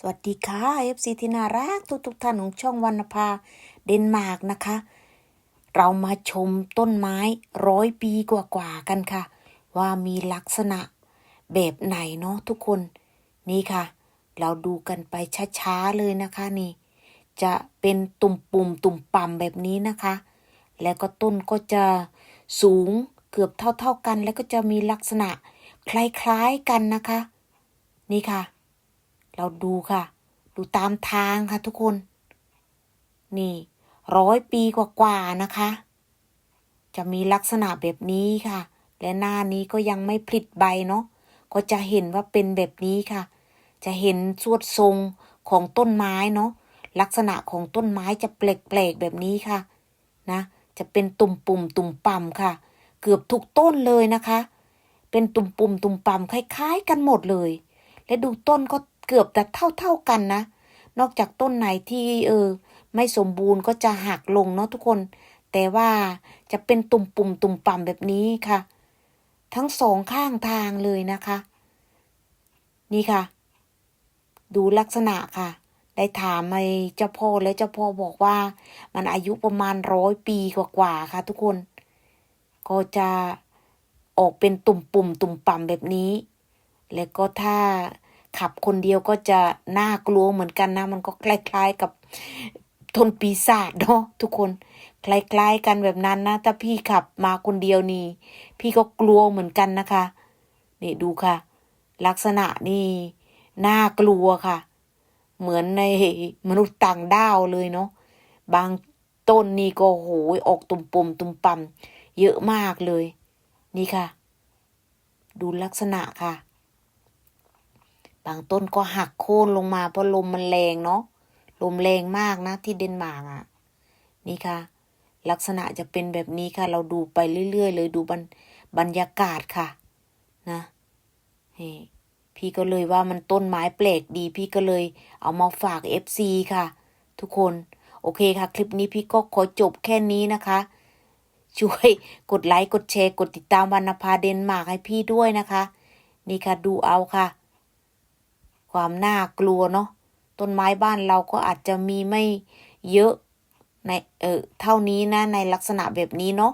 สวัสดีค่ะ FC ที่น่ารักทุกทุกท่านของช่องวรรณภาเดนมาร์กนะคะ เรามาชมต้นไม้ร้อยปีกว่าๆกันค่ะ ว่ามีลักษณะแบบไหนเนาะทุกคนนี่ค่ะ เราดูกันไปช้าๆเลยนะคะนี่ จะเป็นตุ่มปุ่มตุ่มป่ำแบบนี้นะคะ แล้วก็ต้นก็จะสูงเกือบเท่าๆกัน แล้วก็จะมีลักษณะคล้ายๆกันนะคะ นี่ค่ะ เราดูค่ะ ดูตามทางค่ะทุกคน นี่ร้อยปีกว่าๆนะคะ จะมีลักษณะแบบนี้ค่ะ และหน้านี้ก็ยังไม่ผลิใบเนาะก็จะเห็นว่าเป็นแบบนี้ค่ะ จะเห็นสวดทรงของต้นไม้เนาะลักษณะของต้นไม้จะแปลกๆแบบนี้ค่ะ นะ จะเป็นตุ่มปุ่มตุ่มป่ำค่ะ เกือบทุกต้นเลยนะคะ เป็นตุ่มปุ่มตุ่มป่ำคล้าย ๆ กันหมดเลย และดูต้นก็ เกือบจะเท่าๆกันนะ นอกจากต้นไหนที่เออ ไม่สมบูรณ์ก็จะหักลงเนาะทุกคน แต่ว่าจะเป็นตุ่มปุ่มตุ่มป่ำแบบนี้ค่ะ ทั้งสองข้างทางเลยนะคะ นี่ค่ะ ดูลักษณะค่ะ ได้ถามไอ้เจ้าพ่อแล้วเจ้าพ่อบอกว่ามันอายุประมาณร้อยปีกว่าๆค่ะ ทุกคน ก็จะออกเป็นตุ่มปุ่มตุ่มป่ำแบบนี้ แล้วก็ถ้า ขับคนเดียวก็จะน่ากลัวเหมือนกันนะ มันก็คล้ายๆกับทนปีศาจเนาะทุกคนคล้ายๆกันแบบนั้นนะถ้าพี่ขับมาคนเดียวนี่ พี่ก็กลัวเหมือนกันนะคะนี่ดูค่ะ ลักษณะนี่น่ากลัวค่ะ เหมือนในมนุษย์ต่างดาวเลยเนาะบางต้นนี่ก็โหยออกตุ่มปุ่มตุ่มปำเยอะมากเลย นี่ค่ะ ดูลักษณะค่ะ บางต้นก็หักโค่นลงมาเพราะลมมันแรงเนาะลมแรงมากนะที่เดนมาร์กอะ นี่ค่ะ ลักษณะจะเป็นแบบนี้ค่ะ เราดูไปเรื่อยๆเลยดูบรรบรรยากาศค่ะ นะเฮ้พี่ก็เลยว่ามันต้นไม้แปลกดี พี่ก็เลยเอามาฝาก FC ค่ะ ทุกคน โอเคค่ะ คลิปนี้พี่ก็ขอจบแค่นี้นะคะ ช่วยกดไลค์ กดแชร์ กดติดตามวรรณภาเดนมาร์กให้พี่ด้วยนะคะ นี่ค่ะดูเอาค่ะ ความน่ากลัวเนาะต้นไม้บ้านเราก็อาจจะมีไม่เยอะในเออเท่านี้นะในลักษณะแบบนี้เนาะ